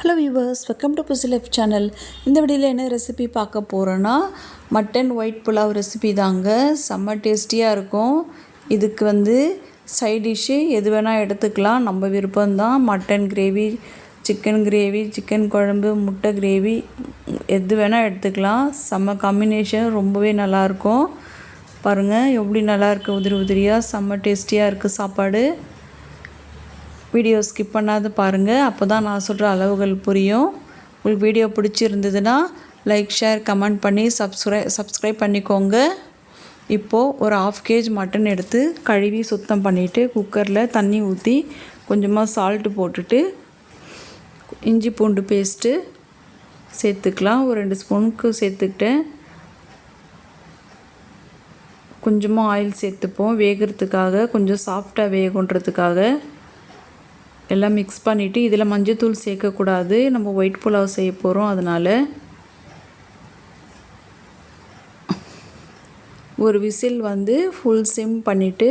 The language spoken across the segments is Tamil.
Hello viewers welcome to busy life channel இந்த வீடியோவில் என்ன ரெசிபி பார்க்க போகிறோன்னா மட்டன் ஒயிட் புலாவ் ரெசிபி தாங்க. செம்ம டேஸ்டியாக இருக்கும். இதுக்கு வந்து சைட் டிஷ்ஷு எது வேணால் எடுத்துக்கலாம். நம்ம விருப்பம்தான் mutton gravy chicken gravy chicken குழம்பு முட்டை கிரேவி எது வேணால் எடுத்துக்கலாம். செம்ம காம்பினேஷன் ரொம்பவே நல்லாயிருக்கும் பாருங்கள் எப்படி நல்லா இருக்குது உதிரி உதிரியாக செம்ம டேஸ்டியாக இருக்குது சாப்பாடு. வீடியோ ஸ்கிப் பண்ணாது பாருங்கள் அப்போ தான் நான் சொல்கிற அளவுகள் புரியும். உங்களுக்கு வீடியோ பிடிச்சிருந்ததுன்னா லைக் ஷேர் கமெண்ட் பண்ணி சப்ஸ்கிரை சப்ஸ்கிரைப் பண்ணிக்கோங்க. இப்போது ஒரு ஆஃப் கேஜ் மட்டன் எடுத்து கழுவி சுத்தம் பண்ணிவிட்டு குக்கரில் தண்ணி ஊற்றி கொஞ்சமாக சால்ட்டு போட்டுட்டு இஞ்சி பூண்டு பேஸ்ட்டு சேர்த்துக்கலாம். ஒரு ரெண்டு ஸ்பூனுக்கு சேர்த்துக்கிட்டேன். கொஞ்சமாக ஆயில் சேர்த்துப்போம். வேகிறதுக்காக கொஞ்சம் சாஃப்டாக வேகுன்றதுக்காக. எல்லாம் மிக்ஸ் பண்ணிவிட்டு இதில் மஞ்சத்தூள் சேர்க்கக்கூடாது. நம்ம ஒயிட் புலாவ் செய்ய போகிறோம் அதனால். ஒரு விசில் வந்து ஃபுல் சிம் பண்ணிவிட்டு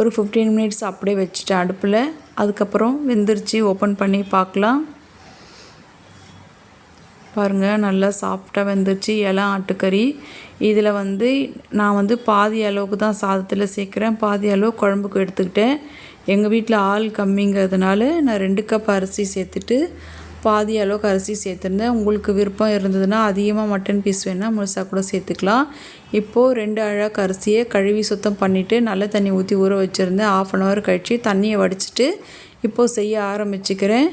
ஒரு ஃபிஃப்டீன் மினிட்ஸ் அப்படியே வச்சுட்டேன் அடுப்பில். அதுக்கப்புறம் வெந்துருச்சு ஓப்பன் பண்ணி பார்க்கலாம். பாருங்கள் நல்லா சாஃப்டாக வெந்துருச்சு. இலம் ஆட்டுக்கறி. இதில் வந்து நான் வந்து பாதி அளவுக்கு தான் சாதத்தில் சேர்க்குறேன். பாதி அளவு குழம்புக்கு எடுத்துக்கிட்டேன். எங்கள் வீட்டில் ஆள் கம்மிங்கிறதுனால நான் ரெண்டு கப் அரிசி சேர்த்துட்டு பாதி அளவுக்கு அரிசி சேர்த்துருந்தேன். உங்களுக்கு விருப்பம் இருந்ததுன்னா அதிகமாக மட்டன் பீஸ் வேணால் முழுசாக கூட சேர்த்துக்கலாம். இப்போது ரெண்டு அழகு அரிசியை கழுவி சுத்தம் பண்ணிவிட்டு நல்ல தண்ணி ஊற்றி ஊற வச்சுருந்தேன் ஆஃப் அன் ஹவர் கழித்து தண்ணியை வடிச்சிட்டு இப்போது செய்ய ஆரம்பிச்சுக்கிறேன்.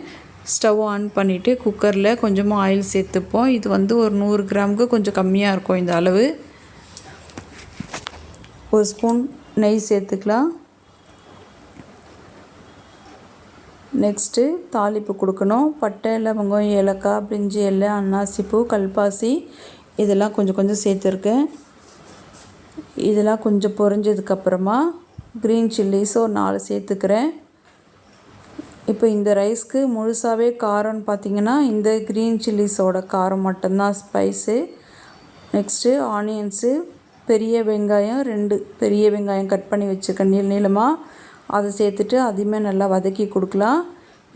ஸ்டவ் ஆன் பண்ணிவிட்டு குக்கரில் கொஞ்சமாக ஆயில் சேர்த்துப்போம். இது வந்து ஒரு நூறு கிராமுக்கு கொஞ்சம் கம்மியாக இருக்கும் இந்த அளவு. ஒரு ஸ்பூன் நெய் சேர்த்துக்கலாம். நெக்ஸ்ட்டு தாளிப்பு கொடுக்கணும். பட்டை லவங்கம் ஏலக்காய் பிரிஞ்சி எல்லை அன்னாசிப்பூ கல்பாசி இதெல்லாம் கொஞ்சம் கொஞ்சம் சேர்த்துருக்கேன். இதெல்லாம் கொஞ்சம் பொறிஞ்சதுக்கப்புறமா க்ரீன் சில்லிஸ் ஒரு நாலு சேர்த்துக்கிறேன். இப்போ இந்த ரைஸ்க்கு முழுசாகவே காரம்னு பார்த்தீங்கன்னா இந்த க்ரீன் சில்லிஸோட காரம் மட்டும்தான் ஸ்பைஸு நெக்ஸ்ட்டு ஆனியன்ஸு பெரிய வெங்காயம் ரெண்டு பெரிய வெங்காயம் கட் பண்ணி வச்சுருக்கேன். நீள நீளமாக அதை சேர்த்துட்டு அதையுமே நல்லா வதக்கி கொடுக்கலாம்.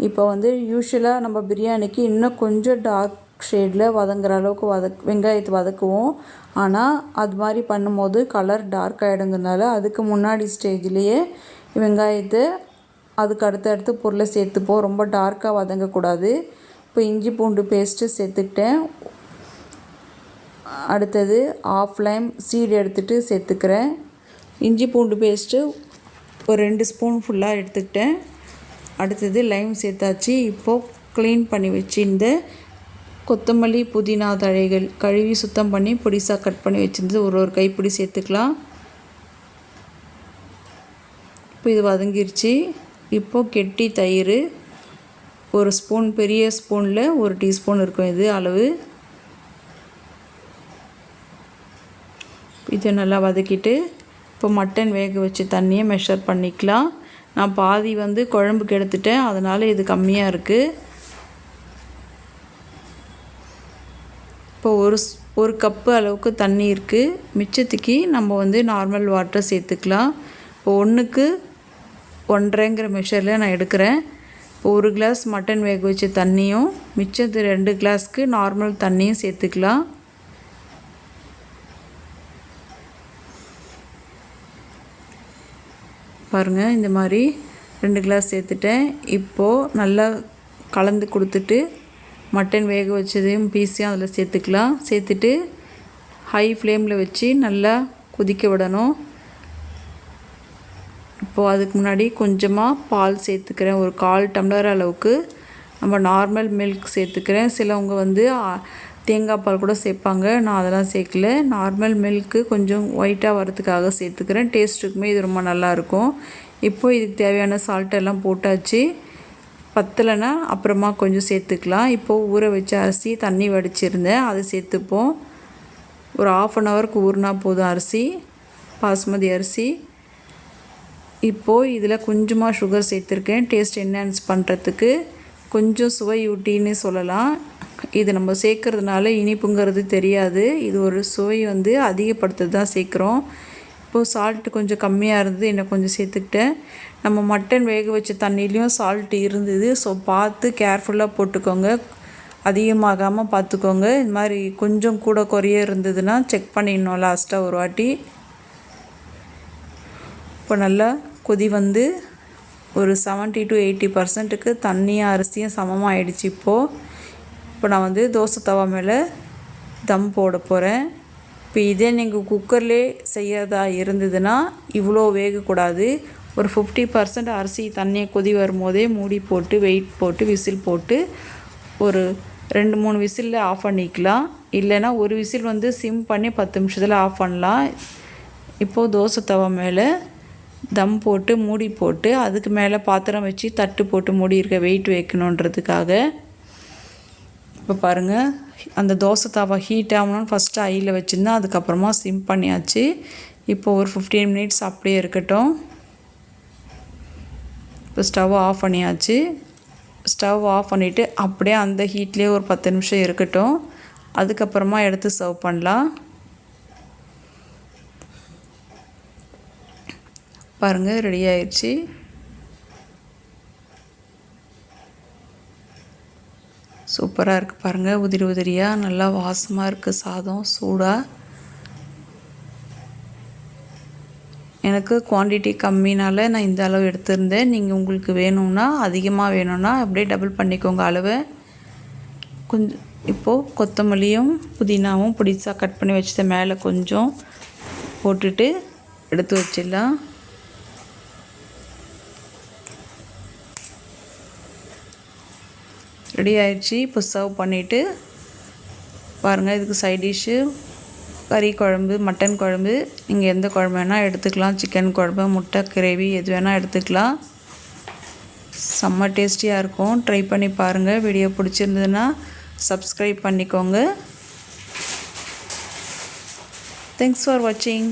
இப்போ வந்து யூஸ்வலாக நம்ம பிரியாணிக்கு இன்னும் கொஞ்சம் டார்க் ஷேடில் வதங்குற அளவுக்கு வதக் வெங்காயத்தை வதக்குவோம். ஆனால் அது மாதிரி பண்ணும்போது கலர் டார்க் ஆகிடுங்கிறதுனால அதுக்கு முன்னாடி ஸ்டேஜ்லேயே வெங்காயத்தை அதுக்கு அடுத்தடுத்து பொருளை சேர்த்துப்போம். ரொம்ப டார்க்காக வதங்கக்கூடாது. இப்போ இஞ்சி பூண்டு பேஸ்ட்டு சேர்த்துக்கிட்டேன். அடுத்தது ஆஃப் லைம் சீடு எடுத்துகிட்டு சேர்த்துக்கிறேன். இஞ்சி பூண்டு பேஸ்ட்டு ஒரு ரெண்டு ஸ்பூன் ஃபுல்லாக எடுத்துக்கிட்டேன். அடுத்தது லைம் சேர்த்தாச்சு. இப்போது க்ளீன் பண்ணி வச்சிருந்த கொத்தமல்லி புதினா தழைகள் கழுவி சுத்தம் பண்ணி பொடிசாக கட் பண்ணி வச்சுருந்து ஒரு ஒரு கைப்பிடி சேர்த்துக்கலாம். இப்போ இது வதங்கிருச்சு. இப்போது கெட்டி தயிர் ஒரு ஸ்பூன் பெரிய ஸ்பூனில் ஒரு டீஸ்பூன் இருக்கும் இது அளவு. இதை நல்லா வதக்கிட்டு இப்போ மட்டன் வேக வச்சு தண்ணியை மெஷர் பண்ணிக்கலாம். நான் பாதி வந்து குழம்புக்கு எடுத்துட்டேன். அதனால் இது கம்மியாக இருக்குது இப்போ ஒரு ஒரு கப்பு அளவுக்கு தண்ணி இருக்குது மிச்சத்துக்கு நம்ம வந்து நார்மல் வாட்டர் சேர்த்துக்கலாம். இப்போ ஒன்றுக்கு ஒன்றரைங்கிற மெஷரில் நான் எடுக்கிறேன். இப்போ ஒரு கிளாஸ் மட்டன் வேக வச்ச தண்ணியும் மிச்சத்து ரெண்டு கிளாஸ்க்கு நார்மல் தண்ணியும் சேர்த்துக்கலாம். பாருங்கள் இந்த மாதிரி ரெண்டு கிளாஸ் சேர்த்துட்டேன். இப்போது நல்லா கலந்து கொடுத்துட்டு மட்டன் வேக வச்சதையும் பீஸையும் அதில் சேர்த்துக்கலாம். சேர்த்துட்டு ஹை ஃப்ளேமில் வச்சு நல்லா கொதிக்க விடணும். இப்போது அதுக்கு முன்னாடி கொஞ்சமாக பால் சேர்த்துக்கிறேன். ஒரு கால் டம்ளர் அளவுக்கு. நம்ம நார்மல் மில்க் சேர்த்துக்கிறேன். சிலவங்க வந்து தேங்காய் பால் கூட சேர்ப்பாங்க. நான் அதெல்லாம் சேர்க்கல. நார்மல் மில்க்கு கொஞ்சம் ஒயிட்டாக வரதுக்காக சேர்த்துக்கிறேன். டேஸ்ட்டுக்குமே இது ரொம்ப நல்லாயிருக்கும் இப்போது இதுக்கு தேவையான சால்ட்டெல்லாம் போட்டாச்சு. பத்தலைன்னா அப்புறமா கொஞ்சம் சேர்த்துக்கலாம். இப்போது ஊற வச்ச அரிசி தண்ணி வடிச்சிருந்தேன். அதை சேர்த்துப்போம். ஒரு ஆஃப் அன் ஹவருக்கு ஊறினா போதும் அரிசி. பாஸ்மதி அரிசி. இப்போது இதில் கொஞ்சமாக சுகர் சேர்த்துருக்கேன். டேஸ்ட் என்ஹான்ஸ் பண்ணுறதுக்கு கொஞ்சம் சுவை ஊட்டின்னு சொல்லலாம். இது நம்ம சேர்க்கறதுனால இனிப்புங்கிறது தெரியாது. இது ஒரு சுவை வந்து அதிகப்படுத்துறது தான் சேர்க்குறோம். இப்போது சால்ட்டு கொஞ்சம் கம்மியாக இருந்தது இன்னும் கொஞ்சம் சேர்த்துக்கிட்டேன். நம்ம மட்டன் வேக வச்ச தண்ணியிலையும் சால்ட் இருந்தது. ஸோ பார்த்து கேர்ஃபுல்லாக போட்டுக்கோங்க. அதிகமாகாமல் பார்த்துக்கோங்க. இது மாதிரி கொஞ்சம் கூட குறைய இருந்ததுன்னா செக் பண்ணிடணும் லாஸ்ட்டாக ஒரு வாட்டி. இப்போ நல்லா கொதி வந்து ஒரு செவன்ட்டி டு எயிட்டி பர்சன்ட்டுக்கு தண்ணியும் அரிசியும் சமமாக ஆயிடுச்சு இப்போது இப்போ நான் வந்து தோசை தவா மேலே தம் போட போகிறேன் இப்போ இதே நீங்கள் குக்கர்லே செய்யறதா இருந்ததுன்னா இவ்வளோ வேகக்கூடாது. ஒரு ஃபிஃப்டி பர்சன்ட் அரிசி தண்ணியை கொதி வரும்போதே மூடி போட்டு வெயிட் போட்டு விசில் போட்டு ஒரு ரெண்டு மூணு விசிலில் ஆஃப் பண்ணிக்கலாம். இல்லைன்னா ஒரு விசில் வந்து சிம் பண்ணி பத்து நிமிஷத்தில் ஆஃப் பண்ணலாம். இப்போது தோசை தவா மேலே தம் போட்டு மூடி போட்டு அதுக்கு மேலே பாத்திரம் வச்சு தட்டு போட்டு மூடி இருக்க வெயிட் வைக்கணுன்றதுக்காக இப்போ பாருங்கள் அந்த தோசை தாவா ஹீட் ஆகணும்னு ஃபஸ்ட்டு ஐயில் வச்சுருந்தேன் அதுக்கப்புறமா சிம் பண்ணியாச்சு. இப்போ ஒரு ஃபிஃப்டீன் மினிட்ஸ் அப்படியே இருக்கட்டும். இப்போ ஸ்டவ் ஆஃப் பண்ணியாச்சு. ஸ்டவ் ஆஃப் பண்ணிவிட்டு அப்படியே அந்த ஹீட்லேயே ஒரு பத்து நிமிஷம் இருக்கட்டும். அதுக்கப்புறமா எடுத்து சர்வ் பண்ணலாம். பாருங்கள் ரெடி ஆயிடுச்சு சூப்பராக இருக்குது பாருங்கள் உதிரி உதிரியாக நல்லா வாசமாக இருக்குது சாதம் சூடாக எனக்கு குவான்டிட்டி கம்மினால் நான் இந்த அளவு எடுத்திருந்தேன். நீங்கள் உங்களுக்கு வேணும்னா அதிகமாக வேணும்னா அப்படியே டபுள் பண்ணிக்கோங்க அளவை. கொஞ்சம் இப்போது கொத்தமல்லியும் புதினாவும் பிடிச்சா கட் பண்ணி வச்சத மேலே கொஞ்சம் போட்டுட்டு எடுத்து வச்சிடலாம். ரெடி ஆயிடுச்சு. இப்போ சர்வ் பண்ணிவிட்டு பாருங்கள் இதுக்கு சைட் டிஷ்ஷு கறி குழம்பு மட்டன் குழம்பு. நீங்கள் எந்த குழம்பு வேணால் எடுத்துக்கலாம். சிக்கன் குழம்பு முட்டை கிரேவி எது வேணால் எடுத்துக்கலாம். செம்ம டேஸ்டியாக இருக்கும். ட்ரை பண்ணி பாருங்கள் வீடியோ பிடிச்சிருந்ததுன்னா சப்ஸ்கிரைப் பண்ணிக்கோங்க. தேங்க்ஸ் ஃபார் வாட்சிங்